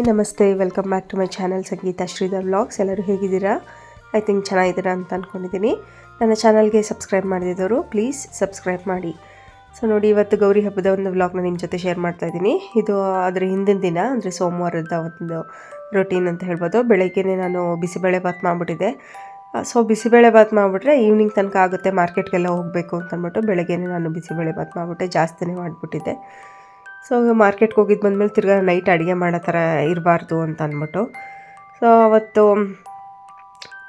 Hi, ನಮಸ್ತೆ. Welcome back to my channel Sangeetha Sridhar vlogs ಎಲ್ಲರೂ ಹೇಗಿದ್ದೀರಾ? ಐ ಥಿಂಕ್ ಚೆನ್ನಾಗಿದ್ದೀರಾ ಅಂತ ಅಂದ್ಕೊಂಡಿದ್ದೀನಿ ನನ್ನ ಚಾನಲ್ಗೆ ಸಬ್ಸ್ಕ್ರೈಬ್ ಮಾಡಿದವರು ಪ್ಲೀಸ್ ಸಬ್ಸ್ಕ್ರೈಬ್ ಮಾಡಿ. ಸೊ ನೋಡಿ, ಇವತ್ತು ಗೌರಿ ಹಬ್ಬದ ಒಂದು ವ್ಲಾಗ್ನ ನಿಮ್ಮ ಜೊತೆ ಶೇರ್ ಮಾಡ್ತಾ ಇದ್ದೀನಿ. ಇದು ಅದರ ಹಿಂದಿನ ದಿನ, ಅಂದರೆ ಸೋಮವಾರದ ಒಂದು ರೊಟೀನ್ ಅಂತ ಹೇಳ್ಬೋದು. ಬೆಳಗ್ಗೆನೇ ನಾನು ಬಿಸಿಬೇಳೆ ಬಾತ್ ಮಾಡಿಬಿಟ್ಟಿದ್ದೆ. ಸೊ ಬಿಸಿಬೇಳೆ ಬಾತ್ ಮಾಡಿಬಿಟ್ರೆ ಈವ್ನಿಂಗ್ ತನಕ ಆಗುತ್ತೆ ಮಾರ್ಕೆಟ್ಗೆಲ್ಲ ಹೋಗಬೇಕು ಅಂತ ಅಂದ್ಬಿಟ್ಟು ಬೆಳಗ್ಗೆನೇ ನಾನು ಬಿಸಿಬೇಳೆ ಬಾತ್ ಮಾಡಿಬಿಟ್ಟೆ, ಜಾಸ್ತಿನೇ ಮಾಡಿಬಿಟ್ಟಿದ್ದೆ. ಸೊ ಮಾರ್ಕೆಟ್ಗೆ ಹೋಗಿದ್ದು ಬಂದಮೇಲೆ ತಿರ್ಗಾ ನೈಟ್ ಅಡುಗೆ ಮಾಡೋ ಥರ ಇರಬಾರ್ದು ಅಂತ ಅಂದ್ಬಿಟ್ಟು ಸೊ ಅವತ್ತು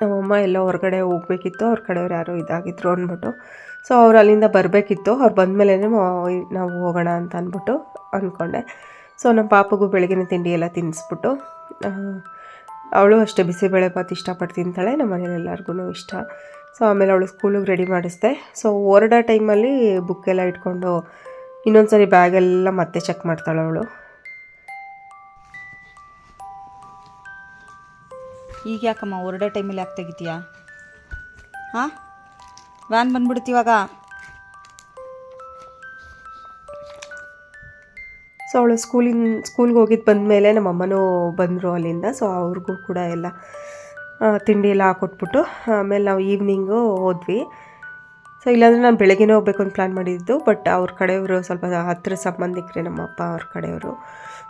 ನಮ್ಮಮ್ಮ ಎಲ್ಲ ಹೊರಗಡೆ ಹೋಗಬೇಕಿತ್ತು, ಅವ್ರ ಕಡೆಯವ್ರು ಯಾರೋ ಇದಾಗಿದ್ರು ಅಂದ್ಬಿಟ್ಟು ಸೊ ಅವ್ರು ಅಲ್ಲಿಂದ ಬರಬೇಕಿತ್ತು, ಅವ್ರು ಬಂದಮೇಲೆ ನಾವು ಹೋಗೋಣ ಅಂತ ಅಂದ್ಬಿಟ್ಟು ಅಂದ್ಕೊಂಡೆ ಸೊ ನಮ್ಮ ಪಾಪಗೂ ಬೆಳಗಿನ ತಿಂಡಿ ಎಲ್ಲ ತಿನ್ನಿಸ್ಬಿಟ್ಟು ಅವಳು ಅಷ್ಟೇ ಬಿಸಿಬೇಳೆ ಭಾತ್ ಇಷ್ಟಪಟ್ಟು ತಿಂತಾಳೆ ನಮ್ಮ ಮನೇಲಿ ಎಲ್ಲರಿಗೂ ಇಷ್ಟ. ಸೊ ಆಮೇಲೆ ಅವಳು ಸ್ಕೂಲಿಗೆ ರೆಡಿ ಮಾಡಿಸ್ದೆ. ಸೊ ಹೊರಡೋ ಟೈಮಲ್ಲಿ ಬುಕ್ಕೆಲ್ಲ ಇಟ್ಕೊಂಡು ಇನ್ನೊಂದು ಸರಿ ಬ್ಯಾಗೆಲ್ಲ ಮತ್ತೆ ಚೆಕ್ ಮಾಡ್ತಾಳೆ ಅವಳು. ಈಗ ಯಾಕಮ್ಮ ಹೊರಡೆ ಟೈಮಲ್ಲಿ ಯಾಕೆ ತೆಗಿತೀಯಾ? ಹಾಂ? ವ್ಯಾನ್ ಬಂದ್ಬಿಡ್ತೀವಾಗ ಇವಾಗ. ಸೊ ಅವಳು ಸ್ಕೂಲಿನ ಸ್ಕೂಲ್ಗೆ ಹೋಗಿದ್ದು ಬಂದಮೇಲೆ ನಮ್ಮ ಅಮ್ಮನೂ ಬಂದರು ಅಲ್ಲಿಂದ. ಸೊ ಅವ್ರಿಗೂ ಕೂಡ ಎಲ್ಲ ತಿಂಡಿ ಎಲ್ಲ ಹಾಕೊಟ್ಬಿಟ್ಟು ಆಮೇಲೆ ನಾವು ಈವ್ನಿಂಗು ಹೋದ್ವಿ. ಸೊ ಇಲ್ಲಾಂದರೆ ನಾನು ಬೆಳಗ್ಗೆನೇ ಹೋಗ್ಬೇಕು ಅಂತ ಪ್ಲ್ಯಾನ್ ಮಾಡಿದ್ದು ಬಟ್ ಅವ್ರ ಕಡೆಯವರು ಸ್ವಲ್ಪ ಹತ್ತಿರ ಸಂಬಂಧಿಕರೇ ನಮ್ಮ ಅಪ್ಪ ಅವ್ರ ಕಡೆಯವರು.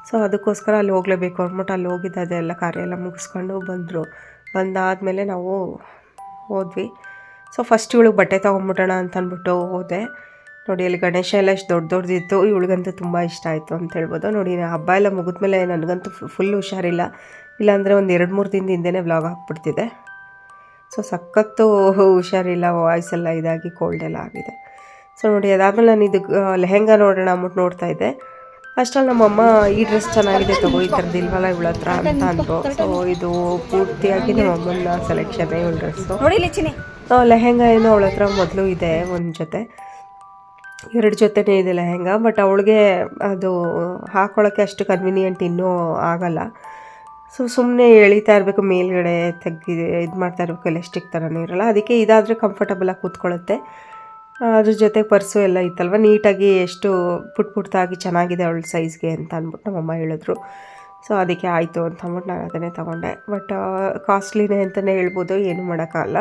ಸೊ ಅದಕ್ಕೋಸ್ಕರ ಅಲ್ಲಿ ಹೋಗಲೇಬೇಕು ಅಂದ್ಬಿಟ್ಟು ಅಲ್ಲಿ ಹೋಗಿದ್ದು ಅದೆಲ್ಲ ಕಾರ್ಯ ಎಲ್ಲ ಮುಗಿಸ್ಕೊಂಡು ಬಂದರು. ಬಂದಾದಮೇಲೆ ನಾವು ಹೋದ್ವಿ. ಸೊ ಫಸ್ಟ್ ಇವಳಿಗೆ ಬಟ್ಟೆ ತೊಗೊಂಬಿಡೋಣ ಅಂತ ಅಂದ್ಬಿಟ್ಟು ಹೋದೆ. ನೋಡಿ, ಅಲ್ಲಿ ಗಣೇಶ ಎಲ್ಲ ಎಷ್ಟು ದೊಡ್ಡ ದೊಡ್ಡದಿತ್ತು ಇವಳಿಗಂತೂ ತುಂಬ ಇಷ್ಟ ಆಯಿತು ಅಂತ ಹೇಳ್ಬೋದು. ನೋಡಿ, ಹಬ್ಬ ಎಲ್ಲ ಮುಗಿದ್ಮೇಲೆ ನನಗಂತೂ ಫುಲ್ ಹುಷಾರಿಲ್ಲ. ಇಲ್ಲಾಂದರೆ ಒಂದು ಎರಡು ಮೂರು ದಿನದ ಹಿಂದೆನೇ ವ್ಲಾಗ್ ಹಾಕ್ಬಿಡ್ತಿದ್ದೆ. ಸೊ ಸಖತ್ತು ಹುಷಾರಿಲ್ಲ ವಾಯ್ಸ್ ಎಲ್ಲ ಇದಾಗಿ ಕೋಲ್ಡ್ ಎಲ್ಲ ಆಗಿದೆ. ಸೊ ನೋಡಿ ಅದಾದಮೇಲೆ ನಾನು ಇದು ಲೆಹೆಂಗಾ ನೋಡೋಣ ಅಂದ್ಬಿಟ್ಟು ನೋಡ್ತಾ ಇದ್ದೆ. ಅಷ್ಟರಲ್ಲಿ ನಮ್ಮಮ್ಮ ಈ ಡ್ರೆಸ್ ಚೆನ್ನಾಗಿದೆ ತಗೋ ಈ ಥರದ್ದು ಇಲ್ವಲ್ಲ ಇವಳ ಹತ್ರ ಅಂತ ಅಂದರು ಸೊ ಇದು ಪೂರ್ತಿಯಾಗಿ ನಮ್ಮಮ್ಮನ ಸೆಲೆಕ್ಷನ್ ಇವಳ ಡ್ರೆಸ್ಸು ಲೆಹೆಂಗಾ ಏನೋ ಅವಳ ಹತ್ರ ಮೊದಲು ಇದೆ ಒಂದು ಜೊತೆ. ಎರಡು ಜೊತೆನೇ ಇದೆ ಲೆಹೆಂಗಾ ಬಟ್ ಅವಳಿಗೆ ಅದು ಹಾಕೊಳ್ಳೋಕ್ಕೆ ಅಷ್ಟು ಕನ್ವಿನಿಯೆಂಟ್ ಇನ್ನೂ ಆಗಲ್ಲ. ಸೊ ಸುಮ್ಮನೆ ಎಳಿತಾ ಇರಬೇಕು, ಮೇಲ್ಗಡೆ ತೆಗ್ದು ಇದು ಮಾಡ್ತಾ ಇರಬೇಕು ಎಲೆಸ್ಟಿಕ್ ಥರನೂ ಇರಲ್ಲ. ಅದಕ್ಕೆ ಇದಾದರೆ ಕಂಫರ್ಟಬಲಾಗಿ ಕೂತ್ಕೊಳ್ಳುತ್ತೆ ಅದ್ರ ಜೊತೆ ಪರ್ಸು ಎಲ್ಲ ಇತ್ತಲ್ವ? ನೀಟಾಗಿ ಎಷ್ಟು ಪುಟ್ ಪುಟ್ಟಾಗಿ ಚೆನ್ನಾಗಿದೆ ಅವಳ ಸೈಜ್ಗೆ ಅಂತ ಅಂದ್ಬಿಟ್ಟು ನಮ್ಮಮ್ಮ ಹೇಳಿದ್ರು. ಸೊ ಅದಕ್ಕೆ ಆಯಿತು ಅಂತ ಅಂದ್ಬಿಟ್ಟು ನಾನು ಅದನ್ನೇ ತೊಗೊಂಡೆ. ಬಟ್ ಕಾಸ್ಟ್ಲಿನೇ ಅಂತಲೇ ಹೇಳ್ಬೋದು, ಏನೂ ಮಾಡೋಕ್ಕಾಗಲ್ಲ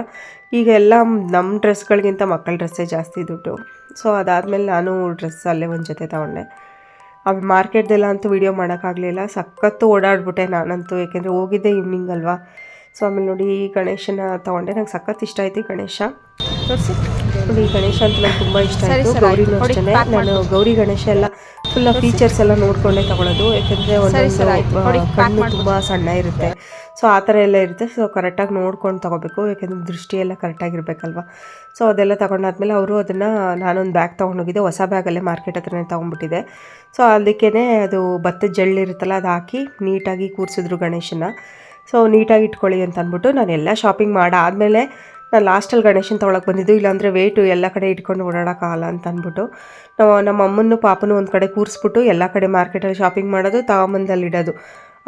ಈಗ ಎಲ್ಲ ನಮ್ಮ ಡ್ರೆಸ್ಗಳಿಗಿಂತ ಮಕ್ಕಳ ಡ್ರೆಸ್ಸೇ ಜಾಸ್ತಿ ದುಡ್ಡು. ಸೊ ಅದಾದಮೇಲೆ ನಾನು ಡ್ರೆಸ್ ಅಲ್ಲೇ ಒಂದು ಜೊತೆ ತೊಗೊಂಡೆ. ಆಮೇಲೆ ಮಾರ್ಕೆಟ್ದೆಲ್ಲ ಅಂತೂ ವೀಡಿಯೋ ಮಾಡೋಕ್ಕಾಗಲಿಲ್ಲ. ಸಖತ್ತು ಓಡಾಡ್ಬಿಟ್ಟೆ ನಾನಂತೂ ಏಕೆಂದರೆ ಹೋಗಿದ್ದೆ ಈವ್ನಿಂಗ್ ಅಲ್ವಾ. ಸೊ ಆಮೇಲೆ ನೋಡಿ ಈ ಗಣೇಶನ ತಗೊಂಡೆ. ನಂಗೆ ಸಖತ್ ಇಷ್ಟ ಆಯ್ತು ಗಣೇಶ. ನೋಡಿ ಗಣೇಶ ಅಂತ ನಂಗೆ ತುಂಬ ಇಷ್ಟ ಆಯಿತು. ಗೌರಿನೂ ಅಷ್ಟೇ ನಾನು ಗೌರಿ ಗಣೇಶ ಎಲ್ಲ ಫುಲ್ ಫೀಚರ್ಸ್ ಎಲ್ಲ ನೋಡ್ಕೊಂಡೇ ತಗೊಳ್ಳೋದು ಯಾಕೆಂದರೆ ಒಂದೊಂದು ಕಣ್ಣು ತುಂಬ ಸಣ್ಣ ಇರುತ್ತೆ. ಸೊ ಆ ಥರ ಎಲ್ಲ ಇರುತ್ತೆ. ಸೊ ಕರೆಕ್ಟಾಗಿ ನೋಡ್ಕೊಂಡು ತೊಗೋಬೇಕು. ಯಾಕೆಂದರೆ ದೃಷ್ಟಿ ಎಲ್ಲ ಕರೆಕ್ಟಾಗಿರ್ಬೇಕಲ್ವ ಸೊ ಅದೆಲ್ಲ ತೊಗೊಂಡಾದ್ಮೇಲೆ ಅವರು ಅದನ್ನು ನಾನೊಂದು ಬ್ಯಾಗ್ ತೊಗೊಂಡೋಗಿದ್ದೆ. ಹೊಸ ಬ್ಯಾಗಲ್ಲೇ ಮಾರ್ಕೆಟ್ ಹತ್ರನೇ ತೊಗೊಂಡ್ಬಿಟ್ಟಿದೆ ಸೊ ಅದಕ್ಕೇ ಅದು ಭತ್ತದ ಜಳ್ಳಿರುತ್ತಲ್ಲ ಅದು ಹಾಕಿ ನೀಟಾಗಿ ಕೂರಿಸಿದ್ರು ಗಣೇಶನ. ಸೊ ನೀಟಾಗಿ ಇಟ್ಕೊಳ್ಳಿ ಅಂತ ಅಂದ್ಬಿಟ್ಟು ನಾನು ಎಲ್ಲ ಶಾಪಿಂಗ್ ಮಾಡಾದಮೇಲೆ ನಾನು ಲಾಸ್ಟಲ್ಲಿ ಗಣೇಶನ ತೊಗೊಳಕ್ಕೆ ಬಂದಿದ್ದು. ಇಲ್ಲಾಂದರೆ ವೇಟು ಎಲ್ಲ ಕಡೆ ಇಟ್ಕೊಂಡು ಓಡಾಡೋಕ್ಕಾಗಲ್ಲ ಅಂತ ಅಂದ್ಬಿಟ್ಟು. ನಾವು ನಮ್ಮ ಅಮ್ಮನ್ನು ಪಾಪನೂ ಒಂದು ಕಡೆ ಕೂರಿಸ್ಬಿಟ್ಟು ಎಲ್ಲ ಕಡೆ ಮಾರ್ಕೆಟಲ್ಲಿ ಶಾಪಿಂಗ್ ಮಾಡೋದು, ತಗೊಂಬಂದಲ್ಲಿ ಇಡೋದು.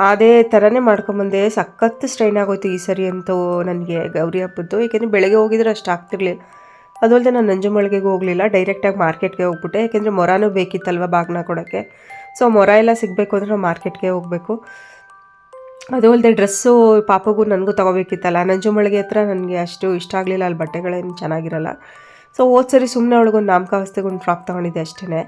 ಅದೇ ಥರನೇ ಮಾಡ್ಕೊಂಬಂದೆ. ಸಖತ್ತು ಸ್ಟ್ರೈನ್ ಆಗೋಯ್ತು ಈ ಸರಿ ಅಂತೂ ನನಗೆ ಗೌರಿ ಹಬ್ಬದ್ದು ಏಕೆಂದರೆ ಬೆಳಗ್ಗೆ ಹೋಗಿದ್ರೆ ಅಷ್ಟು ಆಗ್ತಿರಲಿಲ್ಲ. ಅದಲ್ಲದೆ ನಾನು ನಂಜುಮಳಿಗೆಗೆ ಹೋಗಲಿಲ್ಲ. ಡೈರೆಕ್ಟಾಗಿ ಮಾರ್ಕೆಟ್ಗೆ ಹೋಗ್ಬಿಟ್ಟೆ. ಏಕೆಂದರೆ ಮೊರಾನೂ ಬೇಕಿತ್ತಲ್ವ ಬಾಗ್ನ ಕೊಡೋಕ್ಕೆ? ಸೊ ಮೊರ ಎಲ್ಲ ಸಿಗಬೇಕು ಅಂದರೆ ನಾವು ಮಾರ್ಕೆಟ್ಗೆ ಹೋಗಬೇಕು. ಅದು ಅಲ್ಲದೆ ಡ್ರೆಸ್ಸು ಪಾಪಗೂ ನನಗೂ ತೊಗೋಬೇಕಿತ್ತಲ್ಲ. ನಂಜುಮಳಿಗೆ ಹತ್ರ ನನಗೆ ಅಷ್ಟು ಇಷ್ಟ ಆಗಲಿಲ್ಲ. ಅಲ್ಲಿ ಬಟ್ಟೆಗಳೇನು ಚೆನ್ನಾಗಿರಲ್ಲ. ಸೊ ಹೋದ ಸರಿ ಸುಮ್ಮನೆ ಅವಳಿಗೊಂದು ನಾಮಕಾವಸ್ಥೆಗೆ ಒಂದು ಫ್ರಾಕ್ ತೊಗೊಂಡಿದ್ದೆ ಅಷ್ಟೇ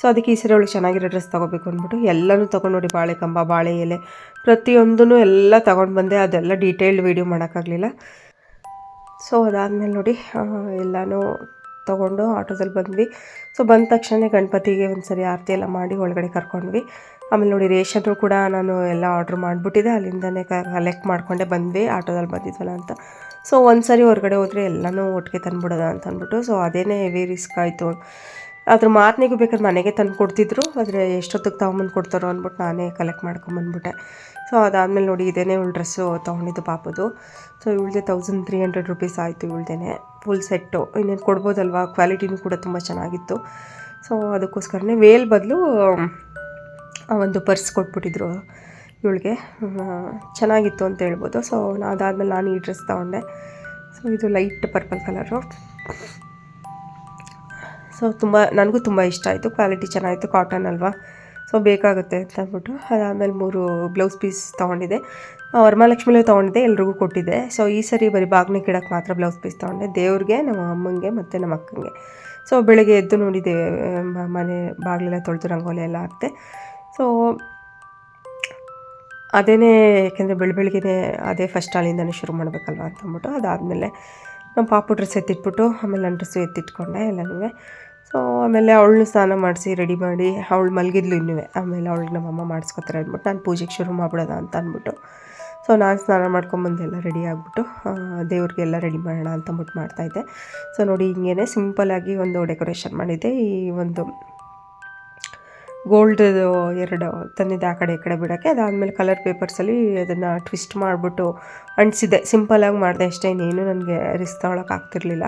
ಸೊ ಅದಕ್ಕೆ ಈ ಸರಿ ಅವಳಿಗೆ ಚೆನ್ನಾಗಿರೋ ಡ್ರೆಸ್ ತೊಗೋಬೇಕು ಅಂದ್ಬಿಟ್ಟು ಎಲ್ಲನೂ ತೊಗೊಂಡು ನೋಡಿ ಬಾಳೆ ಕಂಬ, ಬಾಳೆ ಎಲೆ ಪ್ರತಿಯೊಂದೂ ಎಲ್ಲ ತೊಗೊಂಡು ಬಂದೆ. ಅದೆಲ್ಲ ಡೀಟೇಲ್ಡ್ ವೀಡಿಯೋ ಮಾಡೋಕ್ಕಾಗಲಿಲ್ಲ. ಸೊ ಅದಾದಮೇಲೆ ನೋಡಿ ಎಲ್ಲನೂ ತೊಗೊಂಡು ಆಟೋದಲ್ಲಿ ಬಂದ್ವಿ. ಸೊ ಬಂದ ತಕ್ಷಣ ಗಣಪತಿಗೆ ಒಂದು ಸರಿ ಆರತಿ ಎಲ್ಲ ಮಾಡಿ ಒಳಗಡೆ ಕರ್ಕೊಂಡ್ವಿ. ಆಮೇಲೆ ನೋಡಿ ರೇಷನ್ನು ಕೂಡ ನಾನು ಎಲ್ಲ ಆರ್ಡ್ರ್ ಮಾಡಿಬಿಟ್ಟಿದ್ದೆ. ಅಲ್ಲಿಂದನೇ ಕಲೆಕ್ಟ್ ಮಾಡಿಕೊಂಡೆ ಬಂದ್ವಿ. ಆಟೋದಲ್ಲಿ ಬಂದಿದ್ವಲ್ಲ ಅಂತ. ಸೊ ಒಂದು ಹೊರಗಡೆ ಹೋದರೆ ಎಲ್ಲನೂ ಒಟ್ಟಿಗೆ ತಂದುಬಿಡೋದ ಅಂತ ಅಂದ್ಬಿಟ್ಟು ಸೊ ಅದೇನೇ ಹೆವಿ ರಿಸ್ಕ್ ಆಯಿತು. ಅದ್ರ ಮಾರನೆಗೂ ಬೇಕಾದ್ರೆ ಮನೆಗೆ ತಂದು ಕೊಡ್ತಿದ್ರು ಆದರೆ ಎಷ್ಟೊತ್ತಿಗೆ ತಗೊಂಬಂದು ಕೊಡ್ತಾರೋ ಅಂದ್ಬಿಟ್ಟು ನಾನೇ ಕಲೆಕ್ಟ್ ಮಾಡ್ಕೊಂಬಂದ್ಬಿಟ್ಟೆ. ಸೊ ಅದಾದಮೇಲೆ ನೋಡಿ, ಇದೇನೇ ಇವಳು ಡ್ರೆಸ್ಸು ತೊಗೊಂಡಿದ್ದು ಪಾಪದು ಸೊ ಇವಳದೇ ತೌಸಂಡ್ ತ್ರೀ ಹಂಡ್ರೆಡ್ ರುಪೀಸ್ ಆಯಿತು ಇವಳ್ದೇ ಫುಲ್ ಸೆಟ್ಟು ಇನ್ನೇನು ಕೊಡ್ಬೋದಲ್ವಾ? ಕ್ವಾಲಿಟಿನೂ ಕೂಡ ತುಂಬ ಚೆನ್ನಾಗಿತ್ತು. ಸೊ ಅದಕ್ಕೋಸ್ಕರನೇ ವೇಲ್ ಬದಲು ಒಂದು ಪರ್ಸ್ ಕೊಟ್ಬಿಟ್ಟಿದ್ರು ಇವಳಿಗೆ. ಚೆನ್ನಾಗಿತ್ತು ಅಂತ ಹೇಳ್ಬೋದು. ಸೊ ಅದಾದಮೇಲೆ ನಾನು ಈ ಡ್ರೆಸ್ ತೊಗೊಂಡೆ. ಸೊ ಇದು ಲೈಟ್ ಪರ್ಪಲ್ ಕಲರು ಸೊ ತುಂಬ, ನನಗೂ ತುಂಬ ಇಷ್ಟ ಆಯಿತು. ಕ್ವಾಲಿಟಿ ಚೆನ್ನಾಗಿತ್ತು. ಕಾಟನ್ ಅಲ್ವಾ? ಸೊ ಬೇಕಾಗುತ್ತೆ ಅಂತ ಅಂದ್ಬಿಟ್ಟು. ಅದಾದಮೇಲೆ ಮೂರು ಬ್ಲೌಸ್ ಪೀಸ್ ತೊಗೊಂಡಿದ್ದೆ. ವರಮಹಾಲಕ್ಷ್ಮಿಲೂ ತೊಗೊಂಡಿದ್ದೆ, ಎಲ್ರಿಗೂ ಕೊಟ್ಟಿದ್ದೆ. ಸೊ ಈ ಸರಿ ಬರೀ ಬಾಗ್ನೆ ಕಿಡಕ್ಕೆ ಮಾತ್ರ ಬ್ಲೌಸ್ ಪೀಸ್ ತೊಗೊಂಡೆ. ದೇವ್ರಿಗೆ, ನಮ್ಮ ಅಮ್ಮಂಗೆ ಮತ್ತು ನಮ್ಮ ಅಕ್ಕಂಗೆ. ಸೊ ಬೆಳಗ್ಗೆ ಎದ್ದು ನೋಡಿದೆ ಮನೆ ಬಾಗಿಲೆಲ್ಲ ತೊಳೆದು ರಂಗೋಲಿ ಎಲ್ಲ ಹಾಕ್ತೆ ಸೊ ಅದೇ ಯಾಕೆಂದರೆ ಬೆಳ ಬೆಳಗ್ಗೆ ಅದೇ ಫಸ್ಟ್ ಹಾಲಿಂದನೇ ಶುರು ಮಾಡಬೇಕಲ್ವ ಅಂತ ಅಂದ್ಬಿಟ್ಟು ಅದಾದಮೇಲೆ ನಮ್ಮ ಪಾಪು ಡ್ರೆಸ್ ಎತ್ತಿಟ್ಬಿಟ್ಟು, ಆಮೇಲೆ ನನ್ನ ಡ್ರೆಸ್ಸು ಎತ್ತಿಟ್ಕೊಂಡೆ ಎಲ್ಲನೂ. ಸೊ ಆಮೇಲೆ ಅವಳು ಸ್ನಾನ ಮಾಡಿಸಿ ರೆಡಿ ಮಾಡಿ, ಅವಳು ಮಲಗಿದ್ಲು ಇನ್ನೂ ಆಮೇಲೆ ಅವಳಿಗೆ ನಮ್ಮಮ್ಮ ಮಾಡಿಸ್ಕೊತಾರೆ ಅಂದ್ಬಿಟ್ಟು, ನಾನು ಪೂಜೆಗೆ ಶುರು ಮಾಡ್ಬಿಡೋದ ಅಂತ ಅಂದ್ಬಿಟ್ಟು. ಸೊ ನಾನು ಸ್ನಾನ ಮಾಡ್ಕೊಂಬಂದೆಲ್ಲ ರೆಡಿ ಆಗಿಬಿಟ್ಟು ದೇವ್ರಿಗೆಲ್ಲ ರೆಡಿ ಮಾಡೋಣ ಅಂತ ಅಂದ್ಬಿಟ್ಟು ಮಾಡ್ತಾಯಿದ್ದೆ ಸೊ ನೋಡಿ ಹಿಂಗೇ ಸಿಂಪಲ್ಲಾಗಿ ಒಂದು ಡೆಕೋರೇಷನ್ ಮಾಡಿದ್ದೆ. ಈ ಒಂದು ಗೋಲ್ಡ್ ಎರಡು ತಂದಿದ್ದೆ ಆ ಕಡೆ ಈ ಕಡೆ ಬಿಡೋಕ್ಕೆ. ಅದಾದಮೇಲೆ ಕಲರ್ ಪೇಪರ್ಸಲ್ಲಿ ಅದನ್ನು ಟ್ವಿಸ್ಟ್ ಮಾಡಿಬಿಟ್ಟು ಅಂಟಿಸಿದ್ದೆ. ಸಿಂಪಲಾಗಿ ಮಾಡಿದೆ ಅಷ್ಟೇ, ಇನ್ನೇನು ನನಗೆ ರಿಸ್ಕ್ ತೊಗೊಳಕ್ಕೆ ಆಗ್ತಿರ್ಲಿಲ್ಲ.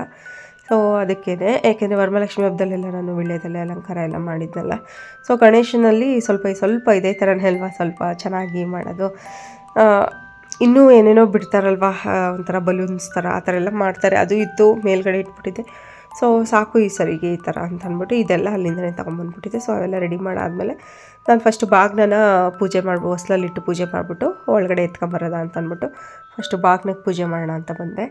ಸೊ ಅದಕ್ಕೇನೆ ಏಕೆಂದರೆ ವರಮಹಾಲಕ್ಷ್ಮಿ ಹಬ್ಬದಲ್ಲೆಲ್ಲ ನಾನು ವಿಳ್ಯದಲ್ಲಿ ಅಲಂಕಾರ ಎಲ್ಲ ಮಾಡಿದ್ನಲ್ಲ ಸೊ ಗಣೇಶನಲ್ಲಿ ಸ್ವಲ್ಪ ಸ್ವಲ್ಪ ಇದೇ. ಥರನೇ ಅಲ್ವಾ ಸ್ವಲ್ಪ ಚೆನ್ನಾಗಿ ಮಾಡೋದು. ಇನ್ನೂ ಏನೇನೋ ಬಿಡ್ತಾರಲ್ವ? ಒಂಥರ ಬಲೂನ್ಸ್ ಥರ ಆ ಥರ ಎಲ್ಲ ಮಾಡ್ತಾರೆ. ಅದು ಇತ್ತು ಮೇಲ್ಗಡೆ ಇಟ್ಬಿಟ್ಟಿದೆ. ಸೊ ಸಾಕು ಈ ಸರಿಗೆ ಈ ಥರ ಅಂತ ಅಂದ್ಬಿಟ್ಟು ಇದೆಲ್ಲ ಅಲ್ಲಿಂದನೇ ತೊಗೊಂಬಂದ್ಬಿಟ್ಟಿದ್ದೆ ಸೊ ಅವೆಲ್ಲ ರೆಡಿ ಮಾಡಾದಮೇಲೆ ನಾನು ಫಸ್ಟ್ ಬಾಗ್ನನ ಪೂಜೆ ಮಾಡ್ಬೋದು ಹೊಸ್ಲಲ್ಲಿಟ್ಟು ಪೂಜೆ ಮಾಡಿಬಿಟ್ಟು ಒಳಗಡೆ ಎತ್ಕೊಂಬರೋದ ಅಂತ ಅಂದ್ಬಿಟ್ಟು ಫಸ್ಟು ಬಾಗ್ನಕ್ಕೆ ಪೂಜೆ ಮಾಡೋಣ ಅಂತ ಬಂದೆ.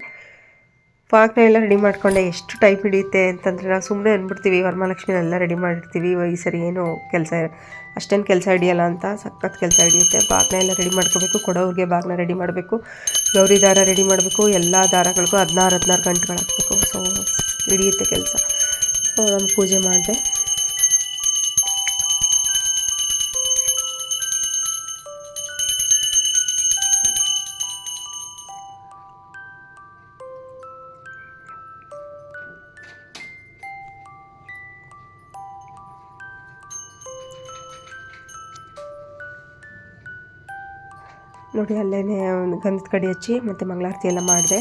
ಪಾಕನ ಎಲ್ಲ ರೆಡಿ ಮಾಡಿಕೊಂಡೆ. ಎಷ್ಟು ಟೈಮ್ ಹಿಡಿಯುತ್ತೆ ಅಂತಂದರೆ ನಾವು ಸುಮ್ಮನೆ ಅಂದ್ಬಿಡ್ತೀವಿ, ವರಮಹಾಲಕ್ಷ್ಮಿನೆಲ್ಲ ರೆಡಿ ಮಾಡಿರ್ತೀವಿ ಈ ಸರಿ ಏನು ಕೆಲಸ ಅಷ್ಟೇನು ಕೆಲಸ ಹಿಡಿಯಲ್ಲ ಅಂತ ಸಖತ್ ಕೆಲಸ ಹಿಡಿಯುತ್ತೆ. ಬಾಗ್ನ ಎಲ್ಲ ರೆಡಿ ಮಾಡ್ಕೋಬೇಕು ಕೊಡೋರಿಗೆ ಬಾಗ್ನ ರೆಡಿ ಮಾಡಬೇಕು, ಗೌರಿ ದಾರ ರೆಡಿ ಮಾಡಬೇಕು, ಎಲ್ಲ ದಾರಗಳಿಗೂ ಹದಿನಾರು ಹದಿನಾರು ಗಂಟೆಗಳು ಹಾಕಬೇಕು ಸೊ ಹಿಡಿಯುತ್ತೆ ಕೆಲಸ. ಸೊ ನಾನು ಪೂಜೆ ಮಾಡಿದೆ. ನೋಡಿ ಅಲ್ಲೇ ಗಂಧದ ಕಡಿ ಹಚ್ಚಿ ಮತ್ತು ಮಂಗಳಾರತಿ ಎಲ್ಲ ಮಾಡಿದೆ